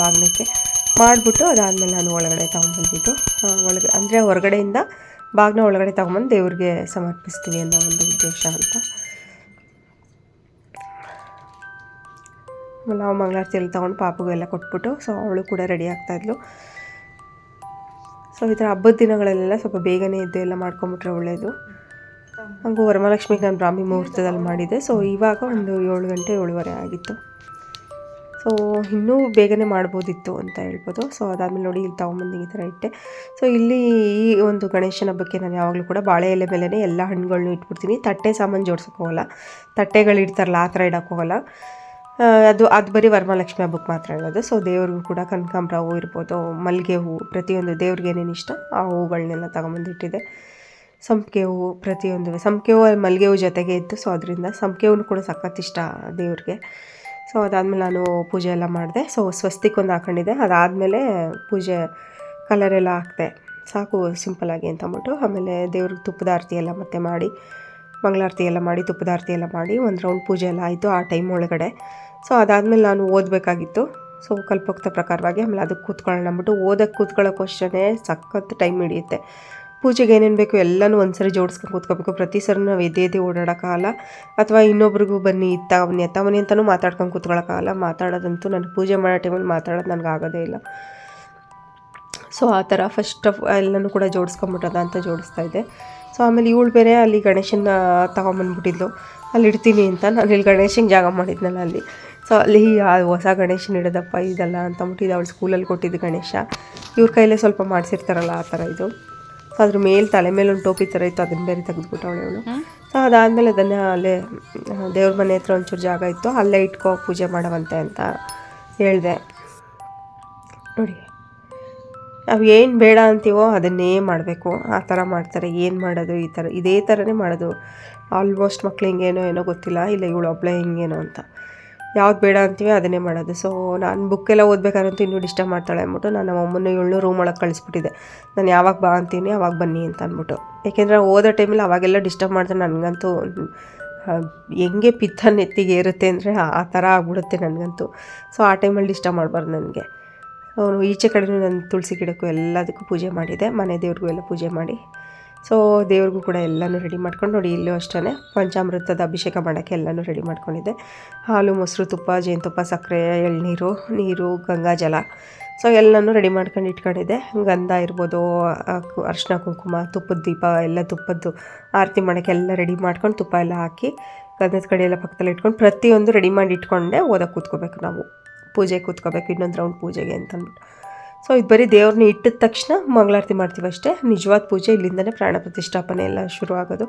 ಬಾಗಿಲಕ್ಕೆ. ಮಾಡಿಬಿಟ್ಟು ಅದಾದಮೇಲೆ ನಾನು ಒಳಗಡೆ ತೊಗೊಂಬಂದ್ಬಿಟ್ಟು ಒಳಗೆ, ಅಂದರೆ ಹೊರಗಡೆಯಿಂದ ಬಾಗಿನ ಒಳಗಡೆ ತೊಗೊಂಬಂದು ದೇವ್ರಿಗೆ ಸಮರ್ಪಿಸ್ತೀವಿ ಅನ್ನೋ ಒಂದು ಉದ್ದೇಶ ಅಂತ. ನಾವು ಮಂಗಳಾರತಿ ಎಲ್ಲ ತೊಗೊಂಡು ಪಾಪಗೂ ಎಲ್ಲ ಕೊಟ್ಬಿಟ್ಟು, ಸೊ ಅವಳು ಕೂಡ ರೆಡಿ ಆಗ್ತಾಯಿದ್ಲು ಸೊ ಈ ಥರ ಹಬ್ಬದ ದಿನಗಳಲ್ಲೆಲ್ಲ ಸ್ವಲ್ಪ ಬೇಗನೆ ಎದ್ದು ಎಲ್ಲ ಮಾಡ್ಕೊಂಬಿಟ್ರೆ ಒಳ್ಳೆಯದು ಹಾಗೂ ವರಮಹಾಲಕ್ಷ್ಮಿ ನಾನು ಬ್ರಾಹ್ಮಿ ಮುಹೂರ್ತದಲ್ಲಿ ಮಾಡಿದೆ. ಸೊ ಇವಾಗ ಒಂದು ಏಳು ಗಂಟೆ ಏಳುವರೆ ಆಗಿತ್ತು. ಸೊ ಇನ್ನೂ ಬೇಗನೆ ಮಾಡ್ಬೋದಿತ್ತು ಅಂತ ಹೇಳ್ಬೋದು. ಸೊ ಅದಾದಮೇಲೆ ನೋಡಿ, ಇಲ್ಲಿ ತೊಗೊಂಬಂದು ಈ ಥರ ಇಟ್ಟೆ. ಸೊ ಇಲ್ಲಿ ಈ ಒಂದು ಗಣೇಶನ ಹಬ್ಬಕ್ಕೆ ನಾನು ಯಾವಾಗಲೂ ಕೂಡ ಬಾಳೆ ಎಲೆ ಮೇಲೇ ಎಲ್ಲ ಹಣ್ಣುಗಳನ್ನೂ ಇಟ್ಬಿಡ್ತೀನಿ. ತಟ್ಟೆ ಸಾಮಾನು ಜೋಡ್ಸೋಕೆ ಹೋಗಲ್ಲ. ತಟ್ಟೆಗಳು ಇಡ್ತಾರಲ್ಲ, ಆ ಥರ ಇಡೋಕ್ಕೋಗಲ್ಲ ಅದು ಅದು ಬರೀ ವರಮಹಾಲಕ್ಷ್ಮಿ ಹಬ್ಬಕ್ಕೆ ಮಾತ್ರ ಹೇಳೋದು ಸೊ ದೇವ್ರಿಗೂ ಕೂಡ ಕನಕಾಂಬ್ರ ಹೂವು ಇರ್ಬೋದು, ಮಲ್ಲಿಗೆ ಹೂವು ಪ್ರತಿಯೊಂದು ದೇವ್ರಿಗೆ ಏನೇನು ಇಷ್ಟ, ಆ ಹೂಗಳನ್ನೆಲ್ಲ ತಗೊಂಬಂದಿಟ್ಟಿದೆ ಸಂಪಿಗೆ ಹೂವು ಪ್ರತಿಯೊಂದು ಸಂಪಿಗೆ ಹೂವು ಮಲ್ಲಿಗೆ ಹೂವು ಜೊತೆಗೆ ಇತ್ತು. ಸೊ ಅದರಿಂದ ಸಂಪಿಗೆ ಹೂವು ಕೂಡ ಸಖತ್ ಇಷ್ಟ ದೇವ್ರಿಗೆ. ಸೊ ಅದಾದಮೇಲೆ ನಾನು ಪೂಜೆ ಎಲ್ಲ ಮಾಡಿದೆ. ಸೊ ಸ್ವಸ್ತಿಕ್ ಒಂದು ಹಾಕೊಂಡಿದ್ದೆ. ಅದಾದಮೇಲೆ ಪೂಜೆ ಕಲರ್ ಎಲ್ಲ ಹಾಕ್ದೆ. ಸಾಕು ಸಿಂಪಲಾಗಿ ಅಂತ ಅಂದ್ಬಿಟ್ಟು, ಆಮೇಲೆ ದೇವ್ರಿಗೆ ತುಪ್ಪದ ಆರತಿ ಎಲ್ಲ ಮತ್ತೆ ಮಾಡಿ, ಮಂಗಳಾರತಿ ಎಲ್ಲ ಮಾಡಿ, ತುಪ್ಪದ ಆರತಿ ಎಲ್ಲ ಮಾಡಿ ಒಂದು ರೌಂಡ್ ಪೂಜೆ ಎಲ್ಲ ಆಯಿತು ಆ ಟೈಮ್ ಒಳಗಡೆ. ಸೊ ಅದಾದಮೇಲೆ ನಾನು ಓದಬೇಕಾಗಿತ್ತು. ಸೊ ಕಲ್ಪೋಕ್ತ ಪ್ರಕಾರವಾಗಿ ಆಮೇಲೆ ಅದಕ್ಕೆ ಕೂತ್ಕೊಳ್ಳೋಣ ಅಂದ್ಬಿಟ್ಟು, ಓದಕ್ಕೆ ಕ್ವಶನೇ ಸಖತ್ ಟೈಮ್ ಹಿಡಿಯುತ್ತೆ. ಪೂಜೆಗೆ ಏನೇನು ಬೇಕು ಎಲ್ಲನೂ ಒಂದ್ಸರಿ ಜೋಡಿಸ್ಕೊಂಡು ಕೂತ್ಕೋಬೇಕು. ಪ್ರತಿ ಸರಿ ನಾವು ಎದೆ ಎದೆ ಓಡಾಡೋಕ್ಕಾಗಲ್ಲ. ಅಥವಾ ಇನ್ನೊಬ್ರಿಗೂ ಬನ್ನಿ, ಇತ್ತ ಬನ್ನಿ ಅತ್ತ ಬನ್ನಿ ಅಂತಲೂ ಮಾತಾಡ್ಕೊಂಡು ಕೂತ್ಕೊಳ್ಳೋಕ್ಕಾಗಲ್ಲ ಮಾತಾಡೋದಂತೂ ನನಗೆ ಪೂಜೆ ಮಾಡೋ ಟೈಮಲ್ಲಿ ಮಾತಾಡೋದು ನನಗೆ ಆಗೋದೇ ಇಲ್ಲ. ಸೊ ಆ ಥರ ಫಸ್ಟ್ ಆಫ್ ಎಲ್ಲನೂ ಕೂಡ ಜೋಡಿಸ್ಕೊಂಬಿಟ್ಟದ ಅಂತ ಜೋಡಿಸ್ತಾ ಇದ್ದೆ. ಸೊ ಆಮೇಲೆ ಇವಳು ಬೇರೆ ಅಲ್ಲಿ ಗಣೇಶನ ತಗೊಂಬಂದ್ಬಿಟ್ಟಿದ್ಲು. ಅಲ್ಲಿ ಇಡ್ತೀನಿ ಅಂತ. ನಾನು ಇಲ್ಲಿ ಗಣೇಶನ ಜಾಗ ಮಾಡಿದ್ನಲ್ಲ ಅಲ್ಲಿ. ಸೊ ಅಲ್ಲಿ ಆ ಹೊಸ ಗಣೇಶನ ಇಡೋದಪ್ಪ ಇದಲ್ಲ ಅಂತ ಅಂದ್ಬಿಟ್ಟು ಇದು ಅವಳು ಸ್ಕೂಲಲ್ಲಿ ಕೊಟ್ಟಿದ್ದು ಗಣೇಶ. ಇವ್ರ ಕೈಲೇ ಸ್ವಲ್ಪ ಮಾಡಿಸಿರ್ತಾರಲ್ಲ ಆ ಥರ ಇದು. ಅದ್ರ ಮೇಲೆ ತಲೆ ಮೇಲೆ ಒಂದು ಟೋಪಿ ಥರ ಇತ್ತು ಅದನ್ನ ಬೇರೆ ತೆಗೆದುಬಿಟ್ಟವಳೆ ಅವಳು. ಸೊ ಅದಾದಮೇಲೆ ಅದನ್ನು ಅಲ್ಲೇ ದೇವ್ರ ಮನೆ ಹತ್ರ ಒಂಚೂರು ಜಾಗ ಇತ್ತು, ಅಲ್ಲೇ ಇಟ್ಕೋ, ಪೂಜೆ ಮಾಡವಂತೆ ಅಂತ ಹೇಳಿದೆ. ನೋಡಿ, ನಾವು ಏನು ಬೇಡ ಅಂತೀವೋ ಅದನ್ನೇ ಮಾಡಬೇಕು. ಆ ಥರ ಮಾಡ್ತಾರೆ, ಏನು ಮಾಡೋದು, ಈ ಥರ ಇದೇ ಥರನೇ ಮಾಡೋದು. ಆಲ್ಮೋಸ್ಟ್ ಮಕ್ಳು ಹಿಂಗೇನೋ ಏನೋ ಗೊತ್ತಿಲ್ಲ, ಇಲ್ಲ ಇವಳು ಒಬ್ಬಳೆ ಹಿಂಗೇನೋ ಅಂತ. ಯಾವ್ದು ಬೇಡ ಅಂತೀವಿ ಅದನ್ನೇ ಮಾಡೋದು. ಸೊ ನಾನು ಬುಕ್ಕೆಲ್ಲ ಓದ್ಬೇಕಾದ್ರಂತೂ ಇನ್ನೂ ಡಿಸ್ಟರ್ಬ್ ಮಾಡ್ತಾಳೆ ಅಂದ್ಬಿಟ್ಟು ನಾನು ನಮ್ಮ ಅಮ್ಮನ ಇವಳನ್ನೂ ರೂಮ್ ಒಳಗೆ ಕಳಿಸ್ಬಿಟ್ಟಿದೆ ನಾನು ಯಾವಾಗ ಬಾ ಅಂತೀನಿ, ಅವಾಗ ಬನ್ನಿ ಅಂತ ಅಂದ್ಬಿಟ್ಟು. ಯಾಕೆಂದರೆ ಓದೋ ಟೈಮಲ್ಲಿ ಅವಾಗೆಲ್ಲ ಡಿಸ್ಟರ್ಬ್ ಮಾಡಿದ್ರೆ ನನಗಂತೂ ಹೆಂಗೆ ಪಿತ್ತ ನೆತ್ತಿಗೆ ಏರುತ್ತೆ ಅಂದರೆ ಆ ಥರ ಆಗ್ಬಿಡುತ್ತೆ ನನಗಂತೂ. ಸೊ ಆ ಟೈಮಲ್ಲಿ ಡಿಸ್ಟರ್ಬ್ ಮಾಡಬಾರ್ದು ನನಗೆ. ಈಚೆ ಕಡೆನೂ ನಾನು ತುಳಸಿ ಗಿಡಕ್ಕೂ ಎಲ್ಲದಕ್ಕೂ ಪೂಜೆ ಮಾಡಿದೆ. ಮನೆ ದೇವ್ರಿಗೂ ಎಲ್ಲ ಪೂಜೆ ಮಾಡಿ. ಸೊ ದೇವ್ರಿಗೂ ಕೂಡ ಎಲ್ಲನೂ ರೆಡಿ ಮಾಡ್ಕೊಂಡು ನೋಡಿ, ಇಲ್ಲೂ ಅಷ್ಟೇ ಪಂಚಾಮೃತದ ಅಭಿಷೇಕ ಮಾಡೋಕ್ಕೆ ಎಲ್ಲನೂ ರೆಡಿ ಮಾಡ್ಕೊಂಡಿದ್ದೆ. ಹಾಲು, ಮೊಸರು, ತುಪ್ಪ, ಜೇನುತುಪ್ಪ, ಸಕ್ಕರೆ, ಎಳ್ನೀರು, ನೀರು ಗಂಗಾಜಲ ಸೊ ಎಲ್ಲನೂ ರೆಡಿ ಮಾಡ್ಕೊಂಡು ಇಟ್ಕೊಂಡಿದ್ದೆ. ಗಂಧ ಇರ್ಬೋದು ಅರ್ಶಿನ ಕುಂಕುಮ, ತುಪ್ಪದ ದೀಪ, ಎಲ್ಲ ತುಪ್ಪದ್ದು ಆರತಿ ಮಾಡೋಕ್ಕೆ ಎಲ್ಲ ರೆಡಿ ಮಾಡ್ಕೊಂಡು ತುಪ್ಪ ಎಲ್ಲ ಹಾಕಿ, ಗಂಧದ ಕಡೆ ಎಲ್ಲ ಪಕ್ಕದಲ್ಲಿ ಇಟ್ಕೊಂಡು ಪ್ರತಿಯೊಂದು ರೆಡಿ ಮಾಡಿ ಇಟ್ಕೊಂಡೆ ಓದಕ್ಕೆ ಕೂತ್ಕೋಬೇಕು ನಾವು. ಪೂಜೆಗೆ ಕೂತ್ಕೋಬೇಕು, ಇನ್ನೊಂದು ರೌಂಡ್ ಪೂಜೆಗೆ ಅಂತ ಅಂದ್ಬಿಟ್ಟು ಸೊ ಇದು ಬರೀ ದೇವ್ರನ್ನ ಇಟ್ಟಿದ ತಕ್ಷಣ ಮಂಗಳಾರತಿ ಮಾಡ್ತೀವಿ ಅಷ್ಟೇ. ನಿಜವಾದ ಪೂಜೆ ಇಲ್ಲಿಂದನೇ ಪ್ರಾಣ ಪ್ರತಿಷ್ಠಾಪನೆ ಎಲ್ಲ ಶುರು ಆಗೋದು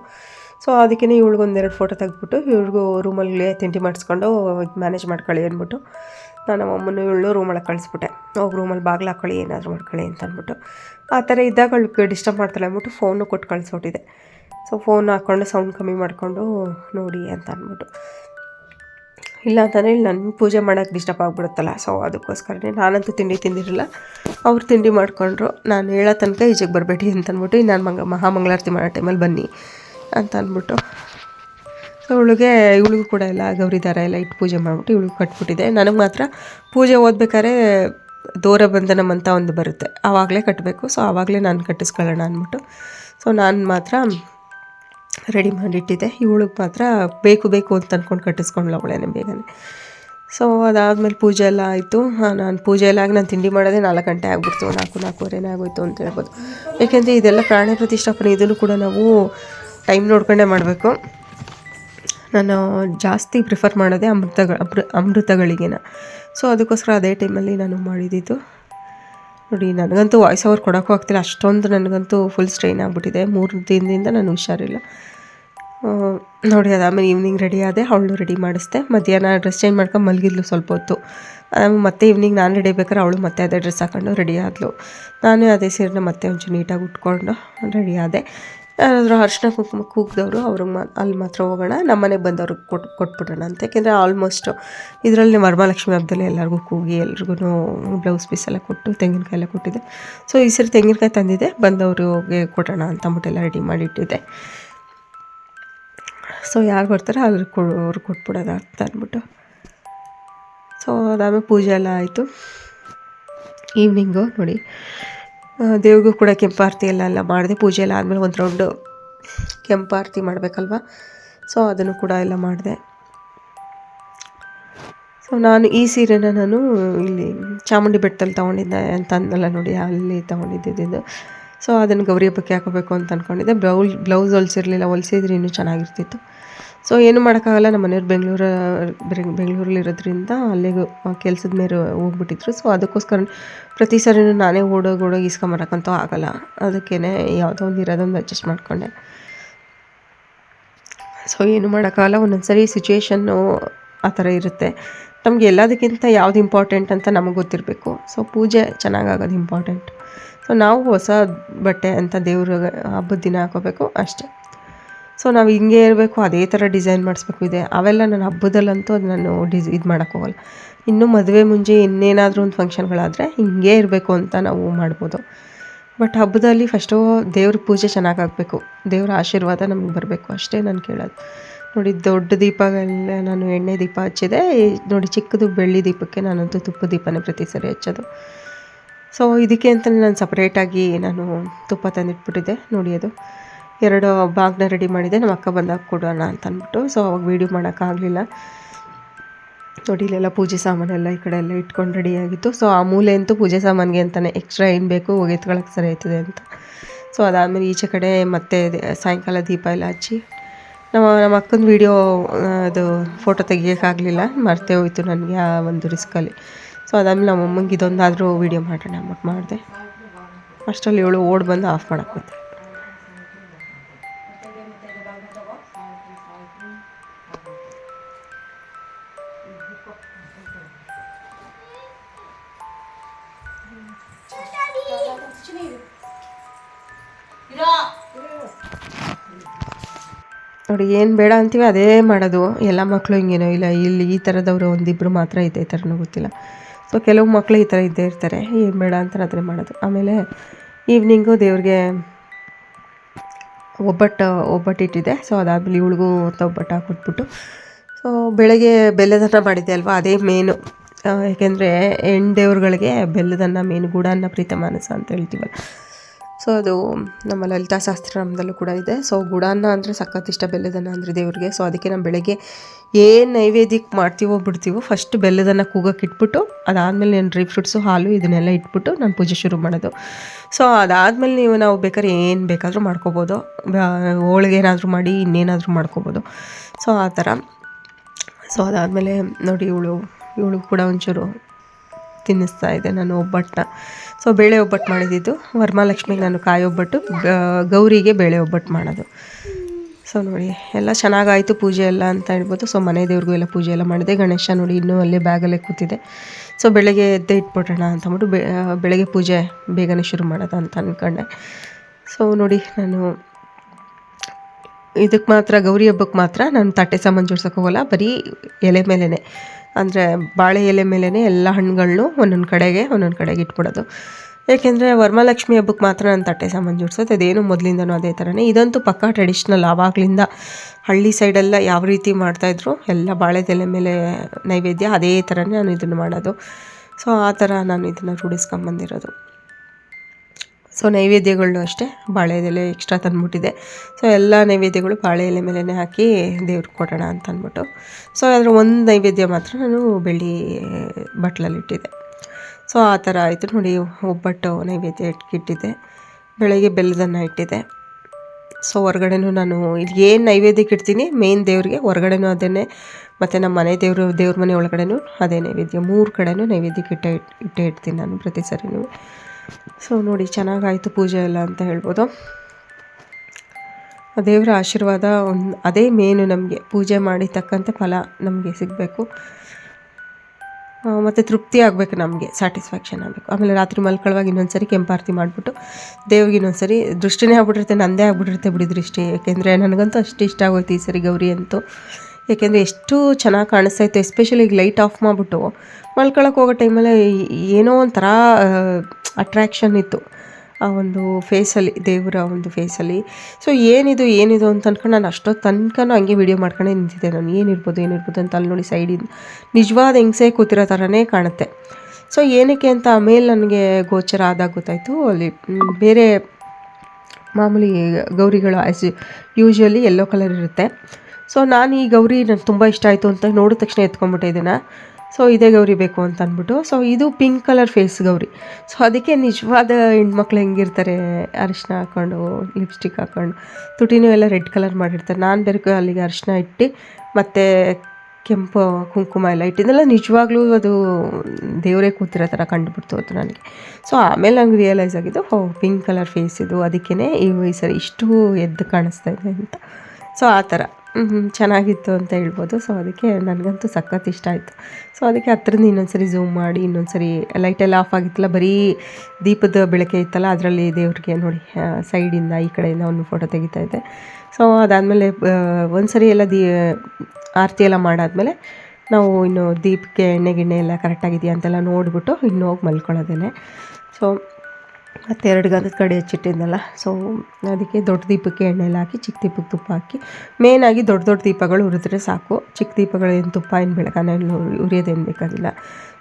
ಸೊ ಅದಕ್ಕೆ ಇವಳಿಗೆ ಒಂದೆರಡು ಫೋಟೋ ತೆಗೆದ್ಬಿಟ್ಟು, ಇವಳಿಗೂ ರೂಮಲ್ಲಿ ತಿಂಡಿ ಮಾಡಿಸ್ಕೊಂಡು ಮ್ಯಾನೇಜ್ ಮಾಡ್ಕೊಳ್ಳಿ ಅಂದ್ಬಿಟ್ಟು, ನಾನು ಅಮ್ಮನ ಇವಳು ರೂಮೊಳಗೆ ಕಳಿಸ್ಬಿಟ್ಟೆ. ಹೋಗಿ ರೂಮಲ್ಲಿ ಬಾಗಿಲು ಹಾಕೊಳ್ಳಿ, ಏನಾದರೂ ಮಾಡ್ಕೊಳ್ಳಿ ಅಂತ ಅಂದ್ಬಿಟ್ಟು. ಆ ಥರ ಇದ್ದಾಗ ಅವಳಿಗೆ ಡಿಸ್ಟರ್ಬ್ ಮಾಡ್ತಾಳೆ ಅಂದ್ಬಿಟ್ಟು ಫೋನು ಕೊಟ್ಟು ಕಳಿಸ್ಬಿಟ್ಟಿದೆ ಸೊ ಫೋನ್ ಹಾಕ್ಕೊಂಡು ಸೌಂಡ್ ಕಮ್ಮಿ ಮಾಡಿಕೊಂಡು ನೋಡಿ ಅಂತ ಅಂದ್ಬಿಟ್ಟು. ಇಲ್ಲ ಅಂತಂದರೆ ಇಲ್ಲಿ ನನ್ನ ಪೂಜೆ ಮಾಡೋಕ್ಕೆ ಡಿಸ್ಟರ್ಬ್ ಆಗಿಬಿಡುತ್ತಲ್ಲ. ಸೊ ಅದಕ್ಕೋಸ್ಕರನೇ ನಾನಂತೂ ತಿಂಡಿ ತಿಂದಿರಲಿಲ್ಲ ಅವ್ರು ತಿಂಡಿ ಮಾಡಿಕೊಂಡ್ರು. ನಾನು ಹೇಳೋ ತನಕ ಈಜಕ್ಕೆ ಬರಬೇಡಿ ಅಂತ ಅಂದ್ಬಿಟ್ಟು ನಾನು ಮಂಗ, ಮಹಾಮಂಗಳಾರತಿ ಮಾಡೋ ಟೈಮಲ್ಲಿ ಬನ್ನಿ ಅಂತ ಅಂದ್ಬಿಟ್ಟು ಸೊ ಇವಳಿಗೆ ಇವಳಿಗೂ ಕೂಡ ಎಲ್ಲ ಗೌರಿ ದಾರ ಎಲ್ಲ ಇಟ್ಟು ಪೂಜೆ ಮಾಡಿಬಿಟ್ಟು ಇವಳಿಗೆ ಕಟ್ಬಿಟ್ಟಿದೆ. ನನಗೆ ಮಾತ್ರ ಪೂಜೆ ಓದ್ಬೇಕಾದ್ರೆ ದೂರ ಅಂತ ಒಂದು ಬರುತ್ತೆ. ಆವಾಗಲೇ ಕಟ್ಟಬೇಕು ಸೊ ಆವಾಗಲೇ ನಾನು ಕಟ್ಟಿಸ್ಕೊಳ್ಳೋಣ ಅಂದ್ಬಿಟ್ಟು. ಸೊ ನಾನು ಮಾತ್ರ ರೆಡಿ ಮಾಡಿಟ್ಟಿದ್ದೆ ಇವಳಿಗೆ ಮಾತ್ರ ಬೇಕು ಬೇಕು ಅಂತ ಅಂದ್ಕೊಂಡು ಕಟ್ಟಿಸ್ಕೊಂಡ್ಲು ಅವಳೇನೆ ಬೇಗನೆ ಸೊ ಅದಾದಮೇಲೆ ಪೂಜೆ ಎಲ್ಲ ಆಯಿತು. ನಾನು ಪೂಜೆ ಎಲ್ಲ ಆಗಿ ನಾನು ತಿಂಡಿ ಮಾಡೋದೇ ನಾಲ್ಕು ಗಂಟೆ ಆಗ್ಬಿಡ್ತು. ನಾಲ್ಕು ನಾಲ್ಕೂವರೆನೇ ಆಗೋಯ್ತು ಅಂತ ಹೇಳ್ಬೋದು. ಏಕೆಂದರೆ ಇದೆಲ್ಲ ಪ್ರಾಣಿ ಪ್ರತಿಷ್ಠಾಪನೆ, ಇದನ್ನು ಕೂಡ ನಾವು ಟೈಮ್ ನೋಡ್ಕೊಂಡೇ ಮಾಡಬೇಕು. ನಾನು ಜಾಸ್ತಿ ಪ್ರಿಫರ್ ಮಾಡೋದೇ ಅಮೃತಗಳ ಅಮೃ, ಅಮೃತಗಳಿಗೆನ. ಸೊ ಅದಕ್ಕೋಸ್ಕರ ಅದೇ ಟೈಮಲ್ಲಿ ನಾನು ಮಾಡಿದ್ದಿದ್ದು ನೋಡಿ, ನನಗಂತೂ ವಾಯ್ಸ್ ಓವರ್ ಕೊಡೋಕ್ಕೂ ಆಗ್ತಿಲ್ಲ. ಅಷ್ಟೊಂದು ನನಗಂತೂ ಫುಲ್ ಸ್ಟ್ರೈನ್ ಆಗಿಬಿಟ್ಟಿದೆ. ಮೂರು ದಿನದಿಂದ ನಾನು ಹುಷಾರಿಲ್ಲ. ನೋಡಿ, ಅದಾದಮೇಲೆ ಈವ್ನಿಂಗ್ ರೆಡಿ ಆದೆ ಅವಳು ರೆಡಿ ಮಾಡಿಸ್ದೆ. ಮಧ್ಯಾಹ್ನ ಡ್ರೆಸ್ ಚೇಂಜ್ ಮಾಡ್ಕೊಂಡು ಮಲಗಿದ್ಲು ಸ್ವಲ್ಪ ಹೊತ್ತು. ಆಮೇಲೆ ಮತ್ತೆ ಈವ್ನಿಂಗ್ ನಾನು ರೆಡಿ ಬೇಕಾದ್ರೆ ಅವಳು ಮತ್ತೆ ಅದೇ ಡ್ರೆಸ್ ಹಾಕೊಂಡು ರೆಡಿ ಆದಳು ನಾನು ಅದೇ ಸೀರೆನ ಮತ್ತೆ ಒಂಚೂರು ನೀಟಾಗಿ ಉಟ್ಕೊಂಡು ರೆಡಿ ಆದೆ. ಯಾರಾದರೂ ಅರ್ಶಿನ ಕುಂಕುಮ ಕೂಗಿದವರು, ಅವ್ರಿಗೆ ಮಾ, ಅಲ್ಲಿ ಮಾತ್ರ ಹೋಗೋಣ. ನಮ್ಮನೆಗೆ ಬಂದವ್ರಿಗೆ ಕೊಟ್ಟು ಕೊಟ್ಬಿಡೋಣ ಅಂತ. ಯಾಕೆಂದರೆ ಆಲ್ಮೋಸ್ಟ್ ಇದರಲ್ಲಿ ವರಮಹಾಲಕ್ಷ್ಮಿ ಹಬ್ಬದಲ್ಲಿ ಎಲ್ಲರಿಗೂ ಕೂಗಿ ಎಲ್ರಿಗೂ ಬ್ಲೌಸ್ ಪೀಸ್ ಎಲ್ಲ ಕೊಟ್ಟು, ತೆಂಗಿನಕಾಯಿ ಎಲ್ಲ ಕೊಟ್ಟಿದ್ದೆ. ಸೊ ಈ ಸರಿ ತೆಂಗಿನಕಾಯಿ ತಂದಿದ್ದೆ. ಬಂದವ್ರಿಗೆ ಕೊಡೋಣ ಅಂತ ಅಂದ್ಬಿಟ್ಟೆಲ್ಲ ರೆಡಿ ಮಾಡಿಟ್ಟಿದ್ದೆ. ಸೊ ಯಾರು ಬರ್ತಾರೆ ಅವ್ರಿಗೆ ಕೊ ಅವ್ರಿಗೆ ಕೊಟ್ಬಿಡೋದು ಅಂತ ಅಂದ್ಬಿಟ್ಟು. ಸೊ ಅದಾದಮೇಲೆ ಪೂಜೆ ಎಲ್ಲ ಆಯಿತು. ಈವ್ನಿಂಗು ನೋಡಿ. ದೇವ್ರಿಗೂ ಕೂಡ ಕೆಂಪಾರತಿ ಎಲ್ಲ ಎಲ್ಲ ಮಾಡಿದೆ. ಪೂಜೆ ಎಲ್ಲ ಆದಮೇಲೆ ಒಂದು ರೌಂಡು ಕೆಂಪಾರತಿ ಮಾಡಬೇಕಲ್ವ? ಸೊ ಅದನ್ನು ಕೂಡ ಎಲ್ಲ ಮಾಡಿದೆ. ಸೊ ನಾನು ಈ ಸೀರೆನ ನಾನು ಇಲ್ಲಿ ಚಾಮುಂಡಿ ಬೆಟ್ಟದಲ್ಲಿ ತೊಗೊಂಡಿದ್ದೆ ಅಂತ ಅಂದಲ್ಲ ನೋಡಿ, ಅಲ್ಲಿ ತೊಗೊಂಡಿದ್ದಿದ್ದು ಸೊ ಅದನ್ನು ಗೌರಿ ಹಬ್ಬಕ್ಕೆ ಹಾಕೋಬೇಕು ಅಂತ ಅಂದ್ಕೊಂಡಿದ್ದೆ ಬ್ಲೌಸ್ ಬ್ಲೌಸ್ ಹೊಲಿಸಿರಲಿಲ್ಲ, ಹೊಲಿಸಿದ್ರೆ ಇನ್ನೂ ಚೆನ್ನಾಗಿರ್ತಿತ್ತು. ಸೊ ಏನು ಮಾಡೋಕ್ಕಾಗಲ್ಲ, ನಮ್ಮ ಮನೆಯವ್ರು ಬೆಂಗಳೂರು ಬೆಂಗಳೂರಲ್ಲಿ ಇರೋದ್ರಿಂದ ಅಲ್ಲಿಗೆ ಕೆಲಸದ ಮೇಲೆ ಹೋಗ್ಬಿಟ್ಟಿದ್ರು. ಸೊ ಅದಕ್ಕೋಸ್ಕರ ಪ್ರತಿ ಸರಿನೂ ನಾನೇ ಓಡೋಗಿ ಓಡೋಗಿ ಇಸ್ಕೊಂಬರಕ್ಕಂತೂ ಆಗಲ್ಲ. ಅದಕ್ಕೇ ಯಾವುದೋ ಒಂದು ಇರೋದೊಂದು ಅಡ್ಜಸ್ಟ್ ಮಾಡಿಕೊಂಡೆ. ಸೊ ಏನು ಮಾಡೋಕ್ಕಾಗಲ್ಲ ಒಂದೊಂದು ಸರಿ ಸಿಚುವೇಶನ್ನು ಆ ಥರ ಇರುತ್ತೆ. ನಮಗೆ ಎಲ್ಲದಕ್ಕಿಂತ ಯಾವ್ದು ಇಂಪಾರ್ಟೆಂಟ್ ಅಂತ ನಮಗೆ ಗೊತ್ತಿರಬೇಕು. ಸೊ ಪೂಜೆ ಚೆನ್ನಾಗಾಗೋದು ಇಂಪಾರ್ಟೆಂಟ್ ಸೊ ನಾವು ಹೊಸ ಬಟ್ಟೆ ಅಂತ ದೇವ್ರ ಹಬ್ಬದ ದಿನ ಹಾಕೋಬೇಕು, ಅಷ್ಟೇ. ಸೊ ನಾವು ಹಿಂಗೆ ಇರಬೇಕು, ಅದೇ ಥರ ಡಿಸೈನ್ ಮಾಡಿಸ್ಬೇಕು ಇದೆ. ಅವೆಲ್ಲ ನಾನು ಹಬ್ಬದಲ್ಲಂತೂ ಅದು ನಾನು ಡಿಸ್, ಇದು ಮಾಡೋಕ್ಕೋಗಲ್ಲ ಇನ್ನು ಮದುವೆ ಮುಂಚೆ ಇನ್ನೇನಾದರೂ ಒಂದು ಫಂಕ್ಷನ್ಗಳಾದರೆ ಹಿಂಗೆ ಇರಬೇಕು ಅಂತ ನಾವು ಮಾಡ್ಬೋದು. ಬಟ್ ಹಬ್ಬದಲ್ಲಿ ಫಸ್ಟು ದೇವ್ರ ಪೂಜೆ ಚೆನ್ನಾಗಾಗಬೇಕು ದೇವ್ರ ಆಶೀರ್ವಾದ ನಮಗೆ ಬರಬೇಕು, ಅಷ್ಟೇ ನಾನು ಕೇಳೋದು. ನೋಡಿ, ದೊಡ್ಡ ದೀಪಗಳೆಲ್ಲ ನಾನು ಎಣ್ಣೆ ದೀಪ ಹಚ್ಚಿದೆ. ನೋಡಿ, ಚಿಕ್ಕದು ಬೆಳ್ಳಿ ದೀಪಕ್ಕೆ ನಾನಂತೂ ತುಪ್ಪ ದೀಪನೇ ಪ್ರತಿ ಸರಿ ಹಚ್ಚೋದು. ಸೊ ಇದಕ್ಕೆ ಅಂತಲೇ ನಾನು ಸಪ್ರೇಟಾಗಿ ನಾನು ತುಪ್ಪ ತಂದಿಟ್ಬಿಟ್ಟಿದ್ದೆ. ನೋಡಿ ಅದು. ಎರಡು ಬಾಗ್ನ ರೆಡಿ ಮಾಡಿದೆ ನಮ್ಮ ಅಕ್ಕ ಬಂದಾಗ ಕೊಡೋಣ ಅಂತ ಅಂದ್ಬಿಟ್ಟು ಸೊ ಅವಾಗ ವೀಡಿಯೋ ಮಾಡೋಕ್ಕಾಗಲಿಲ್ಲ ನೋಡಿ, ಇಲ್ಲೆಲ್ಲ ಪೂಜೆ ಸಾಮಾನೆಲ್ಲ ಈ ಕಡೆ ಎಲ್ಲ ಇಟ್ಕೊಂಡು ರೆಡಿಯಾಗಿತ್ತು ಸೊ ಆ ಮೂಲೆ ಅಂತೂ ಪೂಜೆ ಸಾಮಾನಿಗೆ ಅಂತಲೇ ಎಕ್ಸ್ಟ್ರಾ ಏನು ಬೇಕು ಒಗೆತ್ಕೊಳಕ್ಕೆ ಸರಿ ಆಯ್ತದೆ ಅಂತ. ಸೊ ಅದಾದಮೇಲೆ ಈಚೆ ಕಡೆ ಮತ್ತೆ ಸಾಯಂಕಾಲ ದೀಪ ಎಲ್ಲ ಹಚ್ಚಿ. ನಮ್ಮ ನಮ್ಮ ಅಕ್ಕನ ವೀಡಿಯೋ ಅದು ಫೋಟೋ ತೆಗಿಯೋಕ್ಕಾಗಲಿಲ್ಲ ಮರ್ತೇ ಹೋಯ್ತು ನನಗೆ ಆ ಒಂದು ರಿಸ್ಕಲ್ಲಿ ಸೊ ಅದಾದಮೇಲೆ ನಮ್ಮ ಅಮ್ಮಂಗೆ ಇದೊಂದಾದರೂ ವೀಡಿಯೋ ಮಾಡೋಣ ಅಂದ್ಬಿಟ್ಟು ಮಾಡಿದೆ. ಅಷ್ಟರಲ್ಲಿ ಇವಳು ಓಡ್ ಬಂದು ಆಫ್ ಮಾಡೋಕ್ಕೆ ಬಂದೆ ನೋಡಿ, ಏನು ಬೇಡ ಅಂತೀವಿ ಅದೇ ಮಾಡೋದು. ಎಲ್ಲ ಮಕ್ಕಳು ಹಿಂಗೇನೋ ಇಲ್ಲ, ಇಲ್ಲಿ ಈ ಥರದವರು ಒಂದಿಬ್ಬರು ಮಾತ್ರ ಇದೇ ಥರನೂ ಗೊತ್ತಿಲ್ಲ. ಸೊ ಕೆಲವು ಮಕ್ಕಳು ಈ ಥರ ಇದ್ದೇ ಇರ್ತಾರೆ. ಏನು ಬೇಡ ಅಂತ ರಾತ್ರಿ ಮಾಡೋದು. ಆಮೇಲೆ ಈವ್ನಿಂಗು ದೇವ್ರಿಗೆ ಒಬ್ಬಟ್ಟು ಒಬ್ಬಟ್ಟು ಇಟ್ಟಿದ್ದೆ. ಸೊ ಅದಾದಮೇಲೆ ಇವಳಿಗೂ ಅಂತ ಒಬ್ಬಟ್ಟು ಹಾಕ್ಬಿಟ್ಬಿಟ್ಟು ಸೊ ಬೆಳಗ್ಗೆ ಬೆಲ್ಲದನ್ನ ಮಾಡಿದ್ದೆ ಅಲ್ವಾ? ಅದೇ ಮೇನು ಏಕೆಂದರೆ ಹೆಣ್ಣು ದೇವ್ರುಗಳಿಗೆ ಬೆಲ್ಲದನ್ನ ಮೇನು ಗೂಡನ್ನ ಪ್ರೀತ ಮಾನಸ ಅಂತ ಹೇಳ್ತೀವಲ್ಲ. ಸೊ ಅದು ನಮ್ಮ ಲಲಿತಾ ಶಾಸ್ತ್ರನಾಮದಲ್ಲೂ ಕೂಡ ಇದೆ. ಸೊ ಗುಡಾನ್ನ ಅಂದರೆ ಸಖತ್ ಇಷ್ಟ, ಬೆಲ್ಲದನ್ನ ಅಂದರೆ ದೇವ್ರಿಗೆ. ಸೊ ಅದಕ್ಕೆ ನಾವು ಬೆಳಗ್ಗೆ ಏನು ನೈವೇದ್ಯಕ್ಕೆ ಮಾಡ್ತೀವೋ ಬಿಡ್ತೀವೋ ಫಸ್ಟ್ ಬೆಲ್ಲದನ್ನ ಕೂಗಕ್ಕೆ ಇಟ್ಬಿಟ್ಟು, ಅದಾದಮೇಲೆ ನಾನು ಡ್ರೈ ಫ್ರೂಟ್ಸು ಹಾಲು ಇದನ್ನೆಲ್ಲ ಇಟ್ಬಿಟ್ಟು ನಾನು ಪೂಜೆ ಶುರು ಮಾಡೋದು. ಸೊ ಅದಾದಮೇಲೆ ನೀವು ನಾವು ಬೇಕಾದ್ರೆ ಏನು ಬೇಕಾದರೂ ಮಾಡ್ಕೋಬೋದು. ಹೋಳಿಗೆ ಏನಾದರೂ ಮಾಡಿ, ಇನ್ನೇನಾದರೂ ಮಾಡ್ಕೋಬೋದು. ಸೊ ಆ ಥರ. ಸೊ ಅದಾದಮೇಲೆ ನೋಡಿ ಇವಳು ಇವಳು ಕೂಡ ಒಂಚೂರು ತಿನ್ನಿಸ್ತಾ ಇದೆ ನಾನು ಒಬ್ಬಟ್ಟನ್ನ ಸೊ ಬೇಳೆ ಒಬ್ಬಟ್ಟು ಮಾಡಿದ್ದು. ವರಮಹಾಲಕ್ಷ್ಮಿಗೆ ನಾನು ಕಾಯಿ ಒಬ್ಬಟ್ಟು ಗೌರಿಗೆ ಬೇಳೆ ಒಬ್ಬಟ್ಟು ಮಾಡೋದು. ಸೊ ನೋಡಿ, ಎಲ್ಲ ಚೆನ್ನಾಗಾಯಿತು ಪೂಜೆ ಎಲ್ಲ ಅಂತ ಹೇಳ್ಬೋದು. ಸೊ ಮನೆ ದೇವ್ರಿಗೂ ಎಲ್ಲ ಪೂಜೆ ಎಲ್ಲ ಮಾಡಿದೆ. ಗಣೇಶ ನೋಡಿ ಇನ್ನೂ ಅಲ್ಲೇ ಬ್ಯಾಗಲ್ಲೇ ಕೂತಿದೆ. ಸೊ ಬೆಳಗ್ಗೆ ಎದ್ದೆ ಇಟ್ಬಿಡೋಣ ಅಂತ ಅಂದ್ಬಿಟ್ಟು ಬೆ ಬೆಳಗ್ಗೆ ಪೂಜೆ ಬೇಗನೆ ಶುರು ಮಾಡೋದು ಅಂತ ಅಂದ್ಕೊಂಡೆ ಸೊ ನೋಡಿ, ನಾನು ಇದಕ್ಕೆ ಮಾತ್ರ, ಗೌರಿ ಹಬ್ಬಕ್ಕೆ ಮಾತ್ರ ನಾನು ತಟ್ಟೆ ಸಾಮಾನು ಜೋಡ್ಸೋಕೆ ಹೋಗಲ್ಲ. ಬರೀ ಎಲೆ ಮೇಲೇ ಅಂದರೆ ಬಾಳೆ ಎಲೆ ಮೇಲೇ ಎಲ್ಲ ಹಣ್ಣುಗಳನ್ನೂ ಒಂದೊಂದು ಕಡೆಗೆ ಒಂದೊಂದು ಕಡೆಗೆ ಇಟ್ಬಿಡೋದು. ಏಕೆಂದರೆ ವರಮಹಾಲಕ್ಷ್ಮಿ ಹಬ್ಬಕ್ಕೆ ಮಾತ್ರ ನಾನು ತಟ್ಟೆ ಸಾಮಾನು ಜೋಡಿಸೋದು ಅದೇನು ಮೊದಲಿಂದನೂ ಅದೇ ಥರನೇ ಇದಂತೂ ಪಕ್ಕಾ ಟ್ರೆಡಿಷ್ನಲ್ ಆವಾಗಲಿಂದ ಹಳ್ಳಿ ಸೈಡೆಲ್ಲ ಯಾವ ರೀತಿ ಮಾಡ್ತಾಯಿದ್ರು ಎಲ್ಲ ಬಾಳೆದೆಲೆ ಮೇಲೆ ನೈವೇದ್ಯ ಅದೇ ಥರನೇ ನಾನು ಇದನ್ನು ಮಾಡೋದು. ಸೊ ಆ ಥರ ನಾನು ಇದನ್ನು ರೂಢಿಸ್ಕೊಂಬಂದಿರೋದು. ಸೊ ನೈವೇದ್ಯಗಳು ಅಷ್ಟೇ. ಬಾಳೆ ಎಲೆ ಎಕ್ಸ್ಟ್ರಾ ತಂದ್ಬಿಟ್ಟಿದೆ. ಸೊ ಎಲ್ಲ ನೈವೇದ್ಯಗಳು ಬಾಳೆ ಎಲೆ ಮೇಲೇ ಹಾಕಿ ದೇವ್ರಿಗೆ ಕೊಡೋಣ ಅಂತ ಅಂದ್ಬಿಟ್ಟು ಸೊ ಅದರ ಒಂದು ನೈವೇದ್ಯ ಮಾತ್ರ ನಾನು ಬೆಳ್ಳಿ ಬಟ್ಲಲ್ಲಿ ಇಟ್ಟಿದ್ದೆ. ಸೊ ಆ ಥರ ಆಯಿತು ನೋಡಿ, ಒಬ್ಬಟ್ಟು ನೈವೇದ್ಯ ಇಟ್ಕಿಟ್ಟಿದ್ದೆ. ಬೆಳಗ್ಗೆ ಬೆಲ್ಲದನ್ನು ಇಟ್ಟಿದ್ದೆ. ಸೊ ಹೊರ್ಗಡೆನೂ ನಾನು ಇಲ್ಲಿ ಏನು ನೈವೇದ್ಯಕ್ಕೆ ಇಡ್ತೀನಿ ಮೇನ್ ದೇವ್ರಿಗೆ, ಹೊರಗಡೆನೂ ಅದನ್ನೇ, ಮತ್ತು ನಮ್ಮ ಮನೆ ದೇವರು, ದೇವ್ರ ಮನೆ ಒಳಗಡೆನೂ ಅದೇ ನೈವೇದ್ಯ, ಮೂರು ಕಡೆನೂ ನೈವೇದ್ಯಕ್ಕೆ ಇಟ್ಟೆ ಇಟ್- ಇಟ್ಟೇ ಇಡ್ತೀನಿ ನಾನು ಪ್ರತಿ ಸರಿನೂ. ಸೊ ನೋಡಿ, ಚೆನ್ನಾಗಾಯಿತು ಪೂಜೆ ಎಲ್ಲ ಅಂತ ಹೇಳ್ಬೋದು. ದೇವರ ಆಶೀರ್ವಾದ ಒಂದು, ಅದೇ ಮೇನು ನಮಗೆ, ಪೂಜೆ ಮಾಡಿ ತಕ್ಕಂತೆ ಫಲ ನಮಗೆ ಸಿಗಬೇಕು. ಮತ್ತು ತೃಪ್ತಿ ಆಗಬೇಕು ನಮಗೆ ಸ್ಯಾಟಿಸ್ಫ್ಯಾಕ್ಷನ್ ಆಗಬೇಕು. ಆಮೇಲೆ ರಾತ್ರಿ ಮಲ್ಕೊಳ್ಳುವಾಗ ಇನ್ನೊಂದು ಸರಿ ಕೆಂಪಾರತಿ ಮಾಡಿಬಿಟ್ಟು, ದೇವ್ರಿಗೆ ಇನ್ನೊಂದು ಸರಿ ದೃಷ್ಟಿನೇ ಆಗ್ಬಿಟ್ಟಿರುತ್ತೆ, ನಂದೇ ಆಗ್ಬಿಟ್ಟಿರುತ್ತೆ ಬಿಡಿ ದೃಷ್ಟಿ ಏಕೆಂದರೆ ನನಗಂತೂ ಅಷ್ಟು ಇಷ್ಟ ಆಗೋಯ್ತು ಈ ಸರಿ ಗೌರಿ ಅಂತೂ. ಏಕೆಂದರೆ ಎಷ್ಟು ಚೆನ್ನಾಗಿ ಕಾಣಿಸ್ತಾ ಇತ್ತು ಎಸ್ಪೆಷಲಿ ಈಗ ಲೈಟ್ ಆಫ್ ಮಾಡಿಬಿಟ್ಟು. ಮಲ್ಕೊಳಕ್ಕೆ ಹೋಗೋ ಟೈಮಲ್ಲಿ ಏನೋ ಒಂಥರ ಅಟ್ರ್ಯಾಕ್ಷನ್ ಇತ್ತು. ಆ ಒಂದು ಫೇಸಲ್ಲಿ ದೇವರ ಒಂದು ಫೇಸಲ್ಲಿ ಸೊ ಏನಿದು ಏನಿದು ಅಂತ ಅಂದ್ಕೊಂಡು ನಾನು ಅಷ್ಟೊತ್ತು ತನಕನೂ ಹಂಗೆ ವೀಡಿಯೋ ಮಾಡ್ಕೊಂಡೇ ನಿಂತಿದ್ದೆ ನಾನು. ಏನಿರ್ಬೋದು ಏನಿರ್ಬೋದು ಅಂತ ಅಲ್ಲಿ ನೋಡಿ ಸೈಡಿಂದ ನಿಜವಾದ ಹೆಂಗಸೇ ಕೂತಿರೋ ಥರನೇ ಕಾಣುತ್ತೆ. ಸೊ ಏನಕ್ಕೆ ಅಂತ ಆಮೇಲೆ ನನಗೆ ಗೋಚರ ಆದಾಗ ಗೊತ್ತಾಯಿತು. ಅಲ್ಲಿ ಬೇರೆ ಮಾಮೂಲಿ ಗೌರಿಗಳು ಆ್ಯಸ್ ಯೂಶ್ವಲಿ ಯೆಲ್ಲೋ ಕಲರ್ ಇರುತ್ತೆ. ಸೊ ನಾನು ಈ ಗೌರಿ ನನಗೆ ತುಂಬ ಇಷ್ಟ ಆಯಿತು ಅಂತ ನೋಡಿದ ತಕ್ಷಣ ಎತ್ಕೊಂಡ್ಬಿಟ್ಟೆ ಇದನ್ನು. ಸೊ ಇದೇ ಗೌರಿ ಬೇಕು ಅಂತ ಅಂದ್ಬಿಟ್ಟು. ಸೊ ಇದು pink colour face Gauri. So ಅದಕ್ಕೆ ನಿಜವಾದ ಹೆಣ್ಮಕ್ಳು ಹೆಂಗಿರ್ತಾರೆ? ಅರಿಶಿನ ಹಾಕ್ಕೊಂಡು ಲಿಪ್ಸ್ಟಿಕ್ ಹಾಕ್ಕೊಂಡು ತುಟಿನೂ ಎಲ್ಲ ರೆಡ್ ಕಲರ್ ಮಾಡಿರ್ತಾರೆ. ನಾನು ಬೇರೆ ಅಲ್ಲಿಗೆ ಅರಿಶಿನ ಇಟ್ಟು, ಮತ್ತು ಕೆಂಪು ಕುಂಕುಮ ಎಲ್ಲ ಇಟ್ಟಿದ್ದೆಲ್ಲ ನಿಜವಾಗ್ಲೂ ಅದು ದೇವರೇ ಕೂತಿರೋ ಥರ ಕಂಡುಬಿಡ್ತು ಅದು ನನಗೆ. ಸೊ ಆಮೇಲೆ ನಂಗೆ ರಿಯಲೈಸ್ ಆಗಿದ್ದು ಹೋ ಪಿಂಕ್ ಕಲರ್ ಫೇಸ್ ಇದು. ಅದಕ್ಕೇ ಈ ಸರಿ ಇಷ್ಟು ಎದ್ದು ಕಾಣಿಸ್ತಾ ಇದೆ ಅಂತ. ಸೊ ಆ ಥರ. ಚೆನ್ನಾಗಿತ್ತು ಅಂತ ಹೇಳ್ಬೋದು. ಸೊ ಅದಕ್ಕೆ ನನಗಂತೂ ಸಖತ್ ಇಷ್ಟ ಆಯಿತು. ಸೊ ಅದಕ್ಕೆ ಹತ್ರದಿಂದ ಇನ್ನೊಂದು ಸರಿ ಝೂಮ್ ಮಾಡಿ ಇನ್ನೊಂದು ಸರಿ ಲೈಟೆಲ್ಲ ಆಫ್ ಆಗಿತ್ತಲ್ಲ, ಬರೀ ದೀಪದ ಬೆಳಕೆ ಇತ್ತಲ್ಲ, ಅದರಲ್ಲಿ ದೇವ್ರಿಗೆ ನೋಡಿ ಸೈಡಿಂದ ಈ ಕಡೆಯಿಂದ ಒಂದು ಫೋಟೋ ತೆಗಿತಾ ಇದ್ದೆ. ಸೊ ಅದಾದಮೇಲೆ ಒಂದು ಸರಿ ಎಲ್ಲ ದೀ, ಆರತಿ ಎಲ್ಲ ಮಾಡಾದಮೇಲೆ ನಾವು ಇನ್ನು ದೀಪಕ್ಕೆ ಎಣ್ಣೆ ಗಿಣ್ಣೆ ಎಲ್ಲ ಕರೆಕ್ಟಾಗಿದೆಯಾ ಅಂತೆಲ್ಲ ನೋಡಿಬಿಟ್ಟು ಇನ್ನು ಹೋಗಿ ಮಲ್ಕೊಳ್ಳೋದೇನೆ. ಸೊ ಮತ್ತು ಎರಡು ಗಂಧದ ಕಡೆ ಹಚ್ಚಿಟ್ಟಿದ್ನಲ್ಲ ಸೊ ಅದಕ್ಕೆ ದೊಡ್ಡ ದೀಪಕ್ಕೆ ಎಣ್ಣೆ ಎಲ್ಲ ಹಾಕಿ, ಚಿಕ್ಕ ದೀಪಕ್ಕೆ ತುಪ್ಪ ಹಾಕಿ. ಮೇನಾಗಿ ದೊಡ್ಡ ದೊಡ್ಡ ದೀಪಗಳು ಉರಿದ್ರೆ ಸಾಕು. ಚಿಕ್ಕ ದೀಪಗಳೇನು ತುಪ್ಪ, ಏನು ಬೆಳಗಾನ ಉರಿಯೋದೇನು ಬೇಕಾಗಿಲ್ಲ.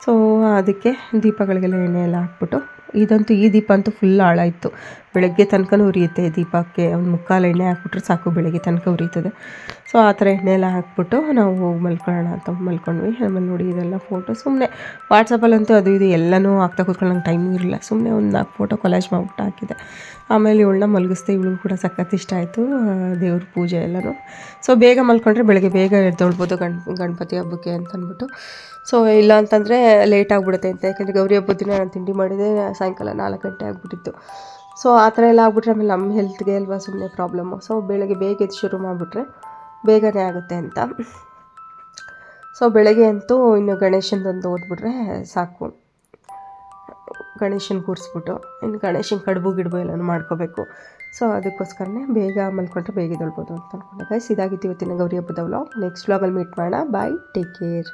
ಸೊ ಅದಕ್ಕೆ ದೀಪಗಳಿಗೆಲ್ಲ ಎಣ್ಣೆ ಎಲ್ಲ ಹಾಕ್ಬಿಟ್ಟು, ಇದಂತೂ ಈ ದೀಪ ಅಂತೂ ಫುಲ್ ಇತ್ತು ಬೆಳಗ್ಗೆ ತನಕನೂ ಉರಿಯುತ್ತೆ ದೀಪಕ್ಕೆ. ಒಂದು ಮುಕ್ಕಾಲು ಎಣ್ಣೆ ಹಾಕ್ಬಿಟ್ರೆ ಸಾಕು, ಬೆಳಗ್ಗೆ ತನಕ ಉರಿತದೆ ಸೊ ಆ ಥರ ಎಣ್ಣೆ ಎಲ್ಲ ಹಾಕ್ಬಿಟ್ಟು ನಾವು ಮಲ್ಕೊಳ್ಳೋಣ ಅಂತ ಮಲ್ಕೊಂಡ್ವಿ. ಆಮೇಲೆ ನೋಡಿ ಇದೆಲ್ಲ ಫೋಟೋ ಸುಮ್ಮನೆ ವಾಟ್ಸಪ್ಪಲ್ಲಂತೂ ಅದು ಇದು ಎಲ್ಲನೂ ಹಾಕ್ತಾ ಕೂತ್ಕೊಂಡು ನಂಗೆ ಟೈಮು ಇರಲಿಲ್ಲ. ಸುಮ್ಮನೆ ಒಂದು ನಾಲ್ಕು ಫೋಟೋ ಕೊಲಾಜ್ ಮಾಡಿಬಿಟ್ಟು ಹಾಕಿದೆ. ಆಮೇಲೆ ಇವಳನ್ನ ಮಲಗಿಸ್ದೆ, ಇವಳಿಗೂ ಕೂಡ ಸಖತ್ ಇಷ್ಟ ಆಯಿತು ದೇವ್ರ ಪೂಜೆ ಎಲ್ಲನೂ. ಸೊ ಬೇಗ ಮಲ್ಕೊಂಡ್ರೆ ಬೆಳಗ್ಗೆ ಬೇಗ ಎದ್ದೊಳ್ಬೋದು ಗಣ, ಗಣಪತಿ ಹಬ್ಬಕ್ಕೆ ಅಂತ ಅಂದ್ಬಿಟ್ಟು ಸೊ ಇಲ್ಲ ಅಂತಂದರೆ ಲೇಟ್ ಆಗಿಬಿಡುತ್ತೆ ಅಂತ. ಯಾಕೆಂದರೆ ಗೌರಿ ಹಬ್ಬದ ದಿನ ನಾನು ತಿಂಡಿ ಮಾಡಿದೆ, ಸಾಯಂಕಾಲ ನಾಲ್ಕು ಗಂಟೆ ಆಗಿಬಿಟ್ಟಿತ್ತು. ಸೊ ಆ ಥರ ಎಲ್ಲ ಆಗ್ಬಿಟ್ರೆ ಆಮೇಲೆ ನಮ್ಮ ಹೆಲ್ತ್ಗೆ ಅಲ್ವಾ ಸುಮ್ಮನೆ ಪ್ರಾಬ್ಲಮ್ಮು ಸೊ ಬೆಳಗ್ಗೆ ಬೇಗ ಎದ್ದು ಶುರು ಮಾಡಿಬಿಟ್ರೆ ಬೇಗನೆ ಆಗುತ್ತೆ ಅಂತ. ಸೊ ಬೆಳಗ್ಗೆ ಅಂತೂ ಇನ್ನು ಗಣೇಶನದೊಂದು ಓದ್ಬಿಟ್ರೆ ಸಾಕು. ಗಣೇಶನ ಕೂರಿಸ್ಬಿಟ್ಟು, ಇನ್ನು ಗಣೇಶನ ಕಡುಬು ಗಿಡಬು ಎಲ್ಲನೂ ಮಾಡ್ಕೋಬೇಕು. ಸೊ ಅದಕ್ಕೋಸ್ಕರನೇ ಬೇಗ ಮಲ್ಕೊಂಡ್ರೆ ಬೇಗ ಎದ್ದೇಳ್ಬೋದು ಅಂತ ಅಂದ್ಕೊಂಡೆ ಗೈಸ್ ಇದಾಗಿತ್ತು ಇವತ್ತಿನ ಗೌರಿ ಹಬ್ಬದ ವ್ಲಾಗ್ ನೆಕ್ಸ್ಟ್ ವ್ಲಾಗಲ್ಲಿ ಮೀಟ್ ಮಾಡೋಣ. Bye take care